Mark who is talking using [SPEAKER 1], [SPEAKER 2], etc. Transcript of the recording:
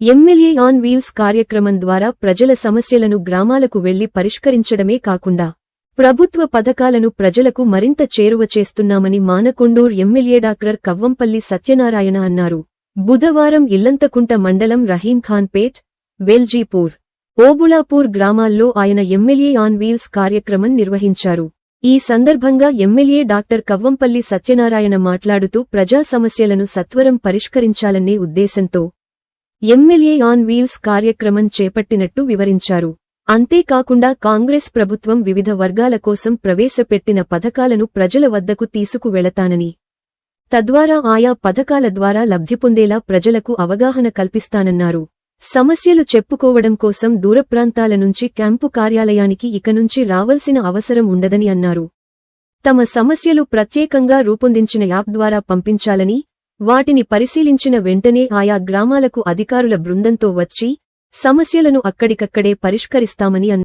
[SPEAKER 1] MLA on wheels కార్యక్రమం ద్వారా ప్రజల సమస్యలను గ్రామాలకు వెళ్ళి పరిష్కరించడమే కాకుండా ప్రభుత్వ పథకాలను ప్రజలకు మరింత చేరువ చేస్తున్నామని మానకొండూర్ ఎమ్మెల్యే డాక్టర్ కవ్వంపల్లి సత్యనారాయణ అన్నారు. బుధవారం ఇల్లంతకుంట మండలం రహీంఖాన్పేట్ వెల్జీపూర్ ఓబులాపూర్ గ్రామాల్లో ఆయన ఎమ్మెల్యే ఆన్ వీల్స్ కార్యక్రమం నిర్వహించారు. ఈ సందర్భంగా ఎమ్మెల్యే డాక్టర్ కవ్వంపల్లి సత్యనారాయణ మాట్లాడుతూ ప్రజా సమస్యలను సత్వరం పరిష్కరించాలనే ఉద్దేశంతో ఎమ్మెల్యే ఆన్ వీల్స్ కార్యక్రమం చేపట్టినట్టు వివరించారు. అంతేకాకుండా కాంగ్రెస్ ప్రభుత్వం వివిధ వర్గాల కోసం ప్రవేశపెట్టిన పథకాలను ప్రజల వద్దకు తీసుకువెళతానని తద్వారా ఆయా పథకాల ద్వారా లబ్ధి పొందేలా ప్రజలకు అవగాహన కల్పిస్తానన్నారు. సమస్యలు చెప్పుకోవడం కోసం దూర ప్రాంతాల నుంచి క్యాంపు కార్యాలయానికి ఇక నుంచి రావలసిన అవసరం ఉండదని అన్నారు. తమ సమస్యలు ప్రత్యేకంగా రూపొందించిన యాప్ ద్వారా పంపించాలని వాటిని పరిశీలించిన వెంటనే ఆయా గ్రామాలకు అధికారుల బృందంతో వచ్చి సమస్యలను అక్కడికక్కడే పరిష్కరిస్తామని అన్నారు.